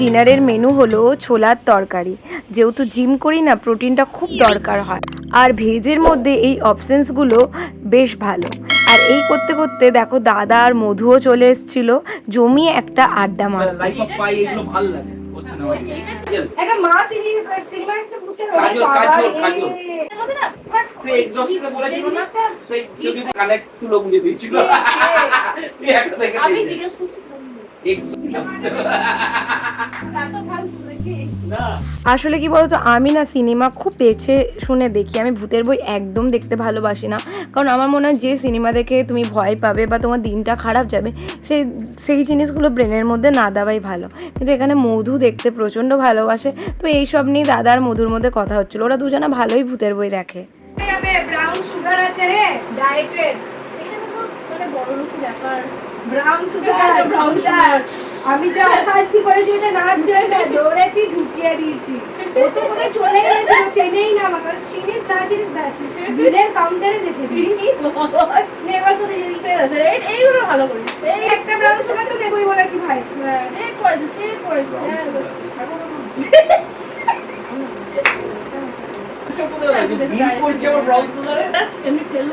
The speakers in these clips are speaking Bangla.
ডিনারের মেনু হলো ছোলার তরকারি। যেহেতু জিম করি না প্রোটিনটা খুব দরকার হয়। আর ভেজের মধ্যে এই অপশনসগুলো বেশ ভালো। আর এই করতে করতে দেখো দাদা আর মধুও চলে এসেছিল জমিয়ে একটা আড্ডা মার লাইফ অফ পাই এগুলো ভালো লাগে ও সিনেমা একটা মা সিনেমা এসছে ভূতের কাজল, কাজল, কাজল। সে এক্সস্টে বলেছিল না? সেই যদি কানেক্ট তুলো বুঝে দিয়েছিল। তুই একটা দেখে আমি জিজ্ঞেস করছি আসলে কি বলতো, আমি না সিনেমা খুব পেছে শুনে দেখি। আমি ভূতের বই একদম দেখতে ভালোবাসি না। কারণ আমার মনে হয় যে সিনেমা দেখে তুমি ভয় পাবে বা তোমার দিনটা খারাপ যাবে সেই সেই জিনিসগুলো ব্রেনের মধ্যে না দেওয়াই ভালো। কিন্তু এখানে মধু দেখতে প্রচণ্ড ভালোবাসে। তো এইসব নিয়ে দাদা আর মধুর মধ্যে কথা হচ্ছিল। ওরা দুজনে ভালোই ভূতের বই দেখে। ব্রাউন সুগার আছে রে মানে বড় ব্যাপার। Brown sugar, brown sugar। আমি যা অশান্তি করেছি এটা নাচ জন্য দৌড়েছি ঢুকিয়ে দিয়েছি। ও তো কোথায় চলে গেছিল চেনেই না আমাকে। চিনিস না চিনিস ব্যাস বিলের কাউন্টারে যেতে দিস এবার কোথায় যাবি এই- এইগুলো ভালো করিস এই একটা ব্রাউন সুগার তো নেবই বলেছি ভাই। হ্যাঁ, ঠিক করেছিস ঠিক করেছিস হ্যাঁ। বিল করছে আমার ব্রাউন সুগারে? এমনি ফেলব?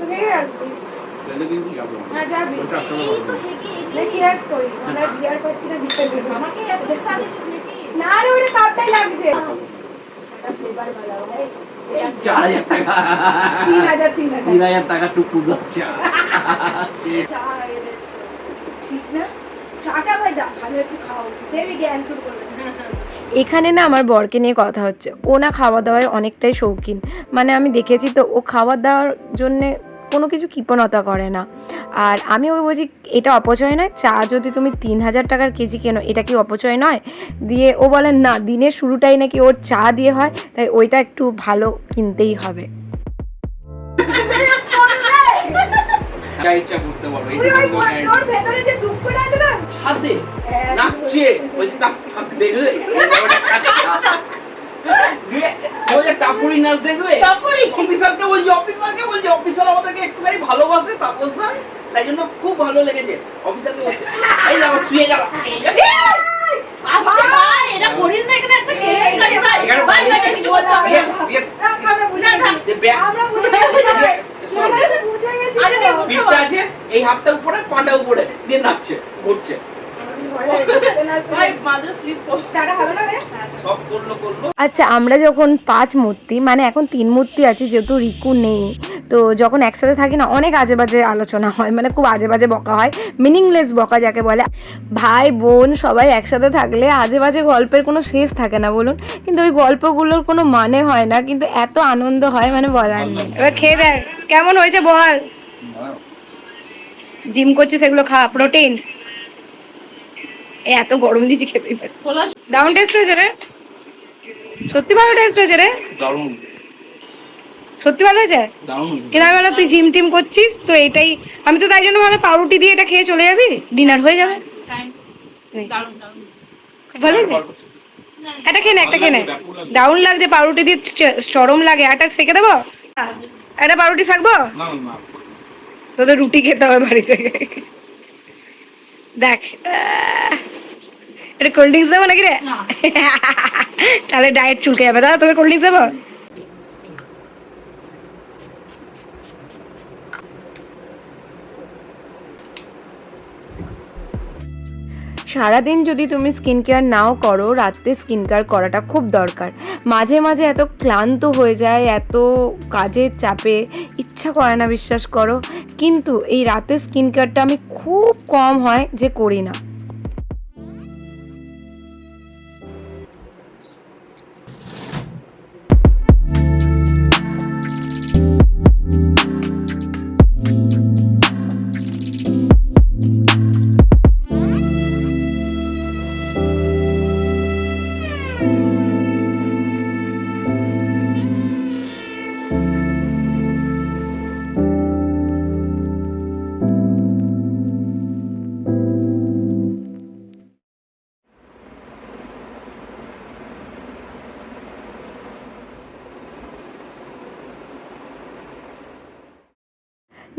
তো হেগে আসবি তাহলে কিন্তু যাব। না। যাবি ওটা একটা এই ভালো তো হবে। হেগে লে এগিয়ে- চিয়ার্স করি। আমরা বিয়ার পাচ্ছি না বিস্কুট দেবো আমাকে এত চা নাকি? না রে ওটা কাপটাই লাগছে। ফ্লেভার বানাও ভাই। চার হাজার টাকা। তিন হাজার তিন হাজার। তিন হাজার টাকা টুকু চা। ঠিক না? চাটা ভাই দা ভালো একটু খাওয়া উচিত। দেবি জ্ঞান শুরু করবে। এখানে না আমার বরকে নিয়ে কথা হচ্ছে। ও না খাওয়া দাওয়ায় অনেকটাই শৌখিন। মানে আমি দেখেছি তো ও খাওয়া দাওয়ার জন্যে কোনো কিছু কৃপণতা করে না আর আমি ওই বলছি এটা অপচয় নয় চা যদি তুমি তিন হাজার টাকার কেজি কেনো এটা কি অপচয় নয় দিয়ে ও বলেন না দিনের শুরুটাই নাকি ওর চা দিয়ে হয় তাই ওইটা একটু ভালো কিনতেই হবে যা ইচ্ছা করতে পারো এই যে কোনো guarantee। ভেতরে যে দুঃখটা আছে না ছাদে নাচছে ওই যে টাপুরি নাচ দেখবে? অফিসারকে বলছি অফিসারকে বলছি অফিসার আমাদেরকে একটুখানি ভালোবাসে তাপস না তাই জন্য খুব ভালো লেগেছে। অফিসারকে বলছে শুয়ে গেল এই হাতটা উপরে পাটা উপরে দিয়ে নাচছে ঘুরছে। আচ্ছা আমরা যখন পাঁচ মূর্তি মানে এখন তিন মূর্তি আছি যেহেতু রিকু নেই তো যখন একসাথে থাকি না অনেক আজে বাজে আলোচনা হয় মানে খুব আজে বাজে বকা হয় মিনিংলেস বকা যাকে বলে। ভাই বোন সবাই একসাথে থাকলে আজে বাজে গল্পের কোনো শেষ থাকে না বলুন। কিন্তু ওই গল্পগুলোর কোনো মানে হয় না কিন্তু এত আনন্দ হয় মানে বলার নেই। এবার খেয়ে দেখ কেমন হয়েছে বল? জিম করছিস সেগুলো খা প্রোটিন এত গরম দিচ্ছি খেতেই পারি। দারুণ টেস্ট হয়েছে রে। সত্যি ভালো টেস্ট হয়েছে রে। দারুণ। সত্যি ভালো হয়েছে? আমি বললাম তুই জিম টিম করছিস তো এটাই আমি তো তাই জন্য ভালো পাউরুটি দিয়ে এটা খেয়ে চলে যাবি ডিনার হয়ে যাবে। দারুণ। ভালো একটা খেয়ে নে একটা খেয়ে নে। দারুণ লাগছে পাউরুটি দিয়ে চরম লাগে। একটা সেকে দেবো? একটা পাউরুটি থাকব না না। তোদের রুটি খেতে হবে বাড়ি থেকে। দেখ এটা কোল্ড ড্রিঙ্কস দেবো নাকি রে? তাহলে ডায়েট চুলকে যাবে। দাদা তোকে কোল্ড ড্রিঙ্কস দেবো? সারাদিন যদি তুমি স্কিন কেয়ার নাও করো, রাত্রে স্কিন কেয়ার করাটা খুব দরকার। মাঝে মাঝে এত ক্লান্ত হয়ে যায়, এত কাজের চাপে ইচ্ছা করে না বিশ্বাস করো। কিন্তু এই রাতে স্কিন কেয়ারটা আমি খুব কম হয় যে করি না।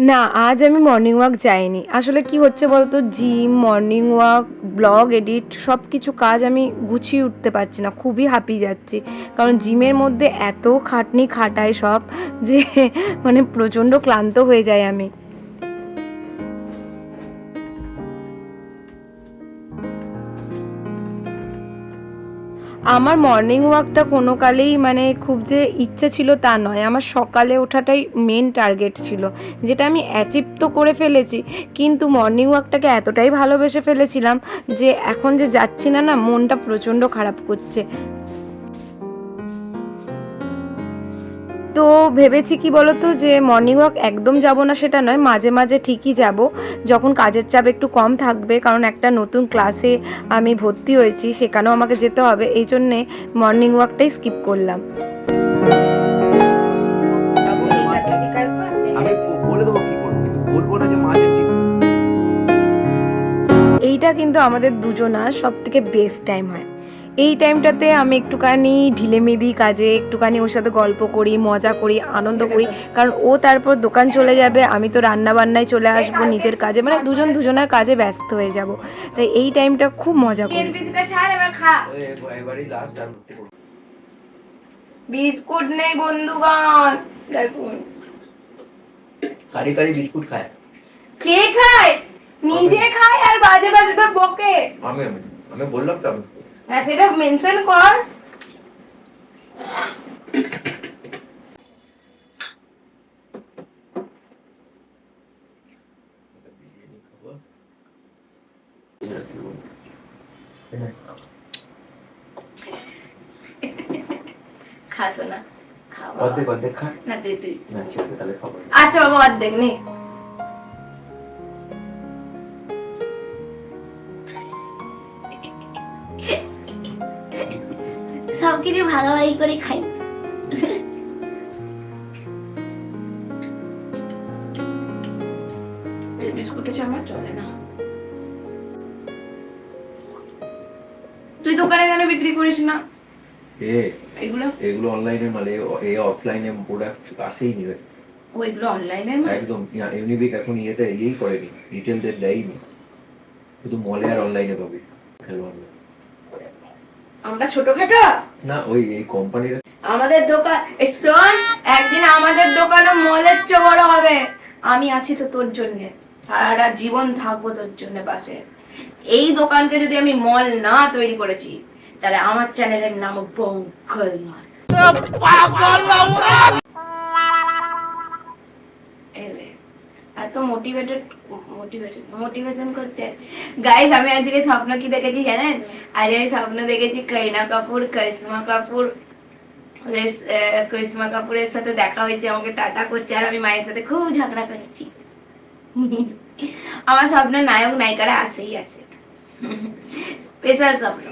না, আজ আমি মর্নিং ওয়াক যাইনি। আসলে কি হচ্ছে বলতো gym morning walk blog edit সব কিছু কাজ আমি গুছিয়ে উঠতে পারছি না, খুবই হাঁপিয়ে যাচ্ছি। কারণ জিমের মধ্যে এত খাটনি খাটায় সব যে মানে প্রচণ্ড ক্লান্ত হয়ে যায় আমি। আমার মর্নিং ওয়াকটা কোনো কালেই মানে খুব যে ইচ্ছে ছিল তা নয়। আমার সকালে ওঠাটাই মেন টার্গেট ছিল। যেটা আমি অ্যাচিভ তো করে ফেলেছি, কিন্তু মর্নিং ওয়াকটাকে এতটাই ভালোবেসে ফেলেছিলাম যে এখন যে যাচ্ছি না না, মনটা প্রচণ্ড খারাপ করছে। তো ভেবেছি কি বলতো যে মর্নিং ওয়াক একদম যাব না সেটা নয় মাঝে মাঝে ঠিকই যাব। যখন কাজের চাপ একটু কম থাকবে কারণ একটা নতুন ক্লাসে আমি ভর্তি হয়েছি সেখানেও আমাকে যেতে হবে এই জন্যে মর্নিং ওয়াকটাই স্কিপ করলাম। আমি বলে দেবো কি করব বলব না যে মাছের এইটা কিন্তু আমাদের দুজনার সব থেকে বেস্ট টাইম হয়। এই টাইমটাতে আমি একটুখানি ঢিলেমেদি কাজে একটুখানি ওর সাথে গল্প করি মজা করি আনন্দ করি। কারণ ও তারপর দোকান চলে যাবে আমি তো রান্না বান্নায় চলে আসব নিজের কাজে মানে দুজন দুজনের কাজে ব্যস্ত হয়ে যাব। তাই এই টাইমটা খুব মজা করি। খা এবারই লাস্ট আর করতে করব বিস্কুট নেই বন্ধুগণ। দেখুন কারি কারি বিস্কুট খায়। কে খায়? নিজে খায় আর বাজে বাজে বকে? আমি আমি আমি বললাম তো আমি। হ্যাঁ সেটা মেনশন কর। খাসো না খাওয়া। অর্ধেক অর্ধেক খা। না তুই তুই আচ্ছা বাবা অর্ধেক নে। ভাগাভাগি করে খাই। চলে না। তুই দোকানে কেন বিক্রি করিস না? এ এগুলো? এগুলো অনলাইনে মানে এ অফলাইনে প্রোডাক্ট আসেই নিবে। ও এগুলো অনলাইনে একদম ইউনিবিক এখন ইয়েতে ইয়েই করেনি রিটেলদের দেয়নি শুধু মলে আর অনলাইনে পাবি খেলো online। আমরা ছোটখাটো? না ওই এই কোম্পানির আমাদের দোকান শোন একদিন আমাদের দোকানও মলের চেয়ে বড় হবে। আমি আছি তো তোর জন্য। সারাটা জীবন থাকব তোর জন্য পাশে। এই দোকানকে যদি আমি মল না তৈরি করেছি তাহলে আমার চ্যানেলের নাম বঙ্কল নয়। এত মোটিভেটেড মোটিভেটেড মোটিভেশন করছে। গাইস আমি আজকে স্বপ্ন কি দেখেছি জানেন? আজ আমি স্বপ্ন দেখেছি করিনা কাপুর, করিশ্মা কাপুর করিশ্মা কাপুরের সাথে দেখা হয়েছে, আমাকে টাটা করছে, আর আমি মায়ের সাথে খুব ঝগড়া করেছি। আমার স্বপ্নের নায়ক, নায়িকারা আসেই আসে স্পেশাল স্বপ্ন।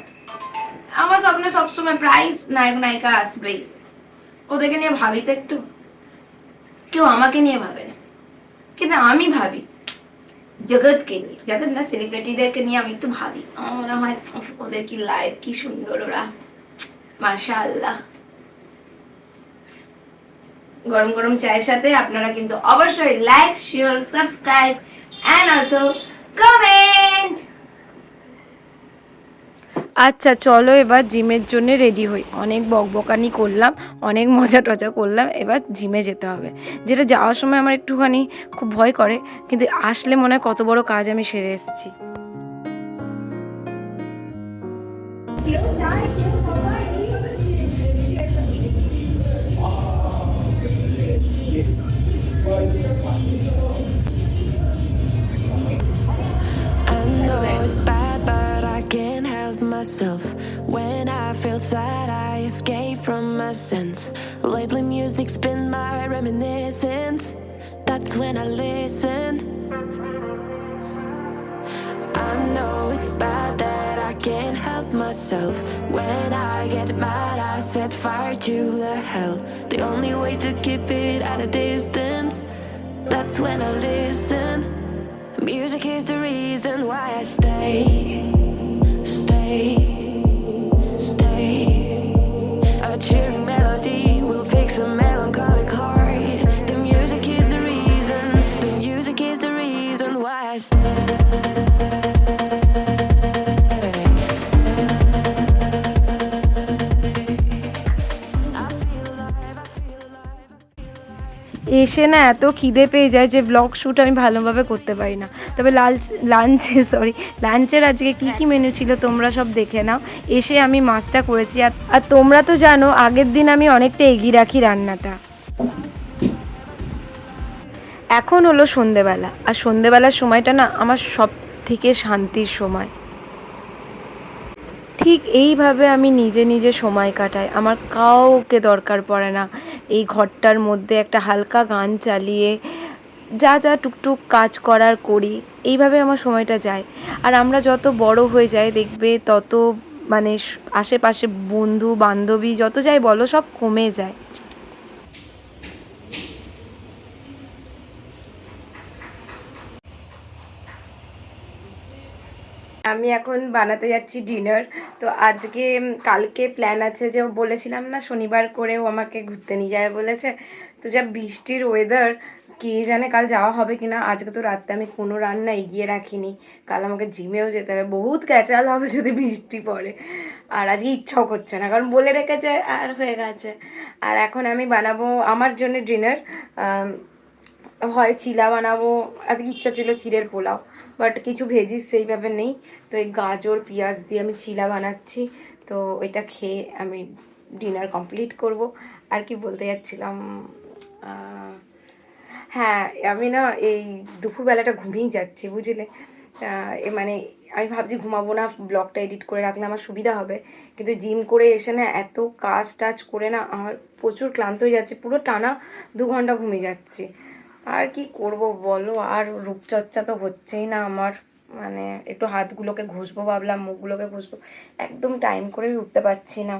আমার স্বপ্নে সবসময় প্রায় নায়ক, নায়িকা আসবেই। ওদেরকে নিয়ে ভাবি তো একটু। কেউ আমাকে নিয়ে ভাবে না। কিন্তু আমি ভাবি, জগৎকে নিয়ে, জগৎ না সেলিব্রিটিদেরকে নিয়ে আমি একটু ভাবি। মনে হয় ওদের কি লাইফ কি সুন্দর ওরা। মাশা আল্লাহ গরম গরম চায়ের সাথে আপনারা কিন্তু অবশ্যই like share subscribe and also comment আচ্ছা চলো এবার জিমের জন্য রেডি হই। অনেক বকবকানি করলাম, অনেক মজা টজা করলাম, এবার জিমে যেতে হবে। যেটা যাওয়ার সময় আমার একটুখানি খুব ভয় করে, কিন্তু আসলে মনে হয় কত বড় কাজ আমি সেরে এসেছি। Lately, music's been my reminiscence. That's when I listen. I know it's bad that I can't help myself. When I get mad, I set fire to the hell. The only way to keep it at a distance. That's when I listen. Music is the reason why I stay, stay. এসে না এত খিদে পেয়ে যায় যে ব্লগ শ্যুট আমি ভালোভাবে করতে পারি না। তবে লাঞ্চ লাঞ্চে সরি লাঞ্চের আজকে কী কী মেনু ছিল তোমরা সব দেখে নাও। এসে আমি মাছটা করেছি। আর তোমরা তো জানো, আগের দিন আমি অনেকটা এগিয়ে রাখি রান্নাটা। এখন হলো সন্ধেবেলা। আর সন্ধেবেলার সময়টা না আমার সব থেকে শান্তির সময়। ঠিক এইভাবে আমি নিজে নিজে সময় কাটাই। আমার কাউকে দরকার পড়ে না। এই ঘরটার মধ্যে একটা হালকা গান চালিয়ে যা যা টুকটুক কাজ করার করি। এইভাবে আমার সময়টা যায়। আর আমরা যত বড় হয়ে যাই, দেখবে তত মানে আশেপাশে বন্ধু, বান্ধবী, যত যাই বলো, সব কমে যায়। আমি এখন বানাতে যাচ্ছি ডিনার তো আজকে কালকে প্ল্যান আছে যে বলেছিলাম না শনিবার করে ও আমাকে ঘুরতে নিয়ে যাবে বলেছে। তো যা বৃষ্টির ওয়েদার কে জানে কাল যাওয়া হবে কি না আজকে তো রাতে আমি কোনো রান্না এগিয়ে রাখিনি। কাল আমাকে জিমেও যেতে হবে। বহুত ক্যাচাল হবে যদি বৃষ্টি পড়ে। আর আজকে ইচ্ছাও করছে না। কারণ বলে রেখেছে, আর হয়ে গেছে। আর এখন আমি বানাবো আমার জন্য ডিনার হয় চিলা বানাবো। আজকে ইচ্ছা ছিল চিড়ের পোলাও। বাট কিছু ভেজিস সেইভাবে নেই। তো এই গাজর, পেঁয়াজ দিয়ে আমি চিলা বানাচ্ছি। তো ওইটা খেয়ে আমি ডিনার কমপ্লিট করব। আর কি বলতে যাচ্ছিলাম হ্যাঁ আমি না এই দুপুরবেলাটা ঘুমিয়েই যাচ্ছি, বুঝলে? মানে আমি ভাবছি ঘুমাবো না ব্লগটা এডিট করে রাখলে আমার সুবিধা হবে। কিন্তু জিম করে এসে না এত কাজ টাজ করে না আমার প্রচুর ক্লান্ত হয়ে যাচ্ছে, পুরো টানা দু ঘণ্টা ঘুমিয়ে যাচ্ছি। আর কি করব বলো? আর রূপচর্চা তো হচ্ছেই না আমার। মানে একটু হাতগুলোকে ঘষবো ভাবলাম, মুখগুলোকে ঘষবো। একদম টাইম করে উঠতে পারছি না।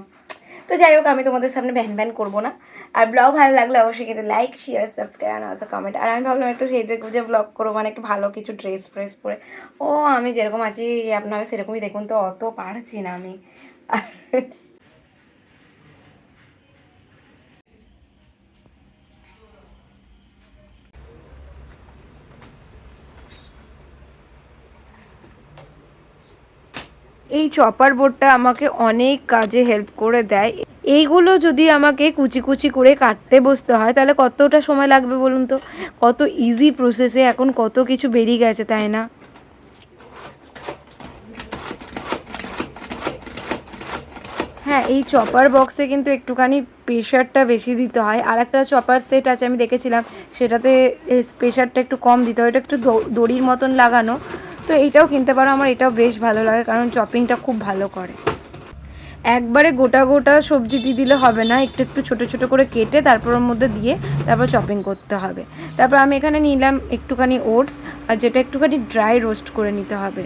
তো যাই হোক, আমি তোমাদের সামনে ভ্যান ভ্যান করব না। আর ব্লগ ভালো লাগলে অবশ্যই কিন্তু লাইক শেয়ার সাবস্ক্রাইব আর কমেন্ট আর আমি ভাবলাম একটু সেজে গুজে ব্লগ করব মানে একটু ভালো কিছু ড্রেস ফ্রেস পরে। ও, আমি যেরকম আছি, আপনারা সেরকমই দেখুন তো, অত পারছি না আমি। আর এই চপার বোর্ডটা আমাকে অনেক কাজে হেল্প করে দেয়। এইগুলো যদি আমাকে কুচি কুচি করে কাটতে বসতে হয়, তাহলে কতটা সময় লাগবে বলুন তো? কত ইজি প্রসেসে এখন কত কিছু বেরিয়ে গেছে, তাই না? হ্যাঁ এই চপার বক্সে কিন্তু একটুখানি প্রেশারটা বেশি দিতে হয়। আর একটা চপার সেট আছে, আমি দেখেছিলাম। সেটাতে প্রেশারটা একটু কম দিতে হয়। এটা একটু দড়ির মতন লাগানো। তো এটাও কিনতে পারো, আমার এটাও বেশ ভালো লাগে কারণ চপিংটা খুব ভালো করে। একবারে গোটা গোটা সবজি দিয়ে দিলে হবে না, একটু একটু ছোটো ছোটো করে কেটে তারপর ওর মধ্যে দিয়ে তারপর চপিং করতে হবে। তারপর আমি এখানে নিলাম একটুখানি ওটস, আর যেটা একটুখানি ড্রাই রোস্ট করে নিতে হবে।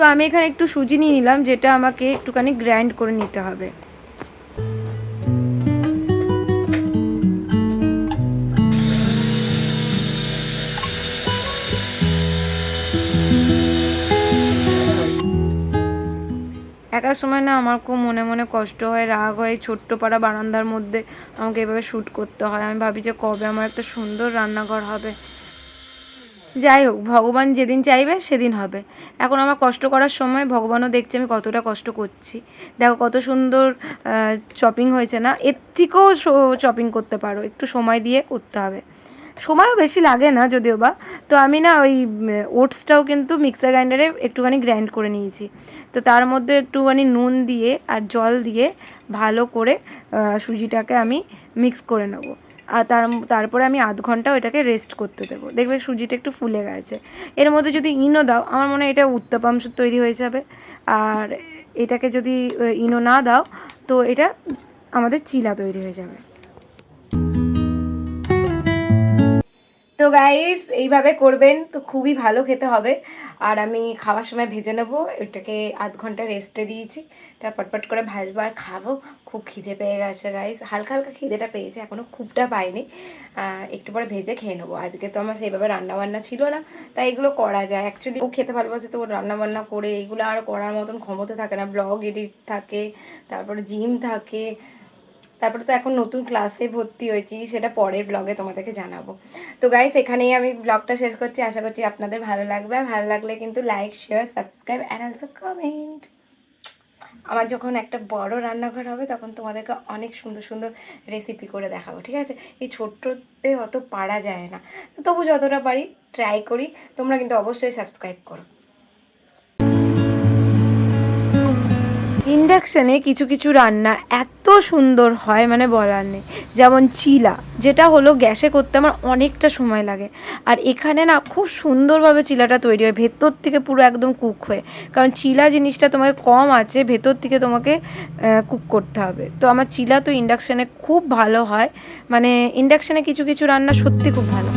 তো আমি এখানে একটু সুজি নিয়ে নিলাম, যেটা আমাকে একটুখানি গ্র্যান্ড করে নিতে হবে। একার সময় না আমার খুব মনে মনে কষ্ট হয়, রাগ হয় ছোট্ট পাড়া বারান্দার মধ্যে আমাকে এভাবে শ্যুট করতে হয়। আমি ভাবি যে কবে আমার একটা সুন্দর রান্নাঘর হবে। যাই হোক, ভগবান যেদিন চাইবে সেদিন হবে। এখন আমার কষ্ট করার সময় ভগবানও দেখছে আমি কতটা কষ্ট করছি। দেখো কত সুন্দর চপিং হয়েছে না? এর থেকেও চপিং করতে পারো। একটু সময় দিয়ে করতে হবে। সময়ও বেশি লাগে না যদিও বা। তো আমি না ওই ওটসটাও কিন্তু মিক্সার গ্রাইন্ডারে একটুখানি গ্রাইন্ড করে নিয়েছি। তো তার মধ্যে একটুখানি নুন দিয়ে আর জল দিয়ে ভালো করে সুজিটাকে আমি মিক্স করে নেব। আর তার, তারপরে আমি আধ ঘণ্টা ওইটাকে রেস্ট করতে দেবো। দেখবে সুজিটা একটু ফুলে গেছে। এর মধ্যে যদি ইনো দাও, আমার মনে হয় এটা উত্তাপাম তৈরি হয়ে যাবে। আর এটাকে যদি ইনো না দাও, তো এটা আমাদের চিলা তৈরি হয়ে যাবে। তো গাইস এইভাবে করবেন তো খুবই ভালো খেতে হবে। আর আমি খাওয়ার সময় ভেজে নেব, এটাকে আধ ঘণ্টা রেস্টে দিয়েছি। তা পটপট করে ভাজবো আর খাব, খুব খিদে পেয়ে গেছে গাইস হালকা হালকা খিদেটা পেয়েছে এখনও খুবটা পাইনি। একটু পরে ভেজে খেয়ে নেব। আজকে তো আমার সেইভাবে রান্নাবান্না ছিল না, তাই এগুলো করা যায়। অ্যাকচুয়ালি ও খেতে ভালোবাসে তো ও রান্নাবান্না করে এইগুলো আর করার মতন ক্ষমতা থাকে না। ব্লগ এডিট থাকে, তারপরে জিম থাকে তারপরে তো এখন নতুন ক্লাসে ভর্তি হয়েছি, সেটা পরের ব্লগে তোমাদেরকে জানাব। তো গাইস এখানেই আমি ব্লগটা শেষ করছি, আশা করছি আপনাদের ভালো লাগবে। আর ভালো লাগলে কিন্তু like share subscribe and also comment আমার যখন একটা বড় রান্নাঘর হবে, তখন তোমাদেরকে অনেক সুন্দর সুন্দর রেসিপি করে দেখাবো, ঠিক আছে? এই ছোট্টতে অত পারা যায় না। তবু যতটা পারি ট্রাই করি। তোমরা কিন্তু অবশ্যই সাবস্ক্রাইব করো। ইন্ডাকশানে কিছু কিছু রান্না এত সুন্দর হয় মানে বলার নেই। যেমন চিলা, যেটা হলো গ্যাসে করতে আমার অনেকটা সময় লাগে। আর এখানে না খুব সুন্দরভাবে চিলাটা তৈরি হয়, ভেতর থেকে পুরো একদম কুক হয়ে। কারণ চিলা জিনিসটা তোমাকে কম আছে, ভেতর থেকে তোমাকে কুক করতে হবে। তো আমার চিলা তো ইন্ডাকশানে খুব ভালো হয়। মানে ইন্ডাকশানে কিছু কিছু রান্না সত্যি খুব ভালো।